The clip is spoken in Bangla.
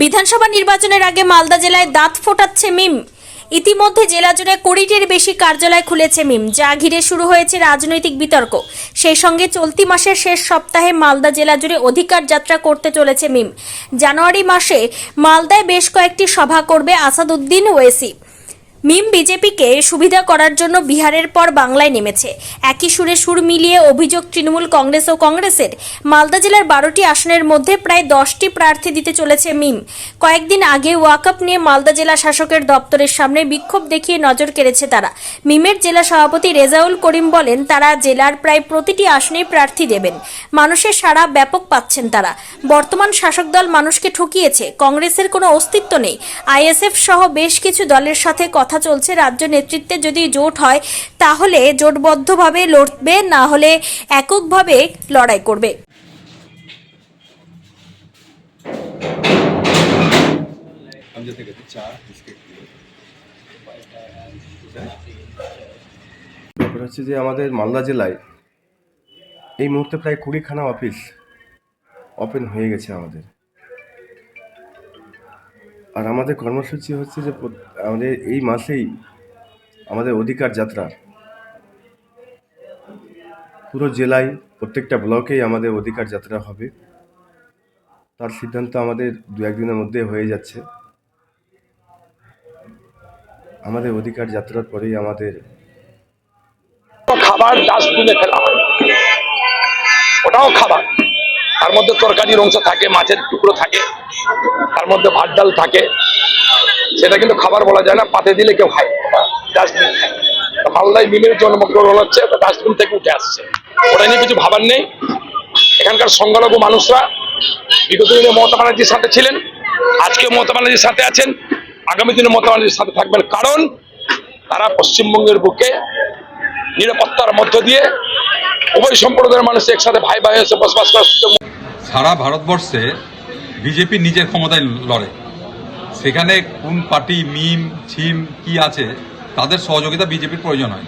বিধানসভা নির্বাচনের আগে মালদা জেলায় দাঁত ফোটাচ্ছে মিম। ইতিমধ্যে জেলা জুড়ে কুড়িটির বেশি কার্যালয় খুলেছে মিম, যা ঘিরে শুরু হয়েছে রাজনৈতিক বিতর্ক। সেই সঙ্গে চলতি মাসের শেষ সপ্তাহে মালদা জেলা জুড়ে অধিকার যাত্রা করতে চলেছে মিম। জানুয়ারি মাসে মালদায় বেশ কয়েকটি সভা করবে আসাদুদ্দিন ওয়েসি। মিম বিজেপিকে সুবিধা করার জন্য বিহারের পর বাংলায় নেমেছে। একই সুরে সুর মিলিয়ে অভিযোগ তৃণমূল কংগ্রেস ও কংগ্রেসের। মালদা জেলার বারোটি আসনের মধ্যে প্রায় দশটি প্রার্থী দিতে চলেছে মিম। কয়েকদিন আগে ওয়াকআপ নিয়ে মালদা জেলা শাসকের দপ্তরের সামনে বিক্ষোভ দেখিয়ে নজর কেড়েছে তারা। মিমের জেলা সভাপতি রেজাউল করিম বলেন, তারা জেলার প্রায় প্রতিটি আসনেই প্রার্থী দেবেন। মানুষের সারা ব্যাপক পাচ্ছেন তারা। বর্তমান শাসক দল মানুষকে ঠকিয়েছে, কংগ্রেসের কোনো অস্তিত্ব নেই। আইএসএফ সহ বেশ কিছু দলের সাথে কথা চলছে। রাজ্য নেতৃত্বে যদি জোট হয়, তাহলে জোটবদ্ধভাবে লড়বে, না হলে এককভাবে লড়াই করবে। ব্যাপার হচ্ছে যে আমাদের মালদা জেলায় এই মুহূর্তে প্রায় কুড়িখানা অফিস ওপেন হয়ে গেছে আমাদের। আর আমাদের কর্মসূচি হচ্ছে যে আমাদের এই মাসেই আমাদের অধিকার যাত্রা। পুরো জেলায় প্রত্যেকটা ব্লকেই আমাদের অধিকার যাত্রা হবে। তার সিদ্ধান্ত আমাদের দু একদিনের মধ্যে হয়ে যাচ্ছে। আমাদের অধিকার যাত্রার পরেই আমাদের খাবার ডাস্টবিনে ফেলা হয়। ওটাও খাবার। তার মধ্যে তরকারির অংশ থাকে, মাছের টুকরো থাকে, তার মধ্যে ভাত ডাল থাকে। সেটা কিন্তু খাবার বলা যায় না, পাতে দিলে কেউ খায় ডাস্টবিন মালদায় মিমের জন্মগ্রহণ হচ্ছে ডাস্টবিন থেকে উঠে আসছে। ওটা নিয়ে কিছু ভাবার নেই। এখানকার সংখ্যালঘু মানুষরা বিগত দিনে মমতা ব্যানার্জির সাথে ছিলেন, আজকে মমতা ব্যানার্জির সাথে আছেন। আগামী দিনে মমতা ব্যানার্জির সাথে থাকবেন কারণ তারা পশ্চিমবঙ্গের বুকে নিরাপত্তার মধ্য দিয়ে উভয় সম্প্রদায়ের মানুষ একসাথে ভাই ভাই হয়ে বসবাস করার সুযোগ সারা ভারতবর্ষে বিজেপি নিজের ক্ষমতায় লড়ে। সেখানে কোন পার্টি, মিম, ছিম, কি আছে, তাদের সহযোগিতা বিজেপির প্রয়োজন হয়।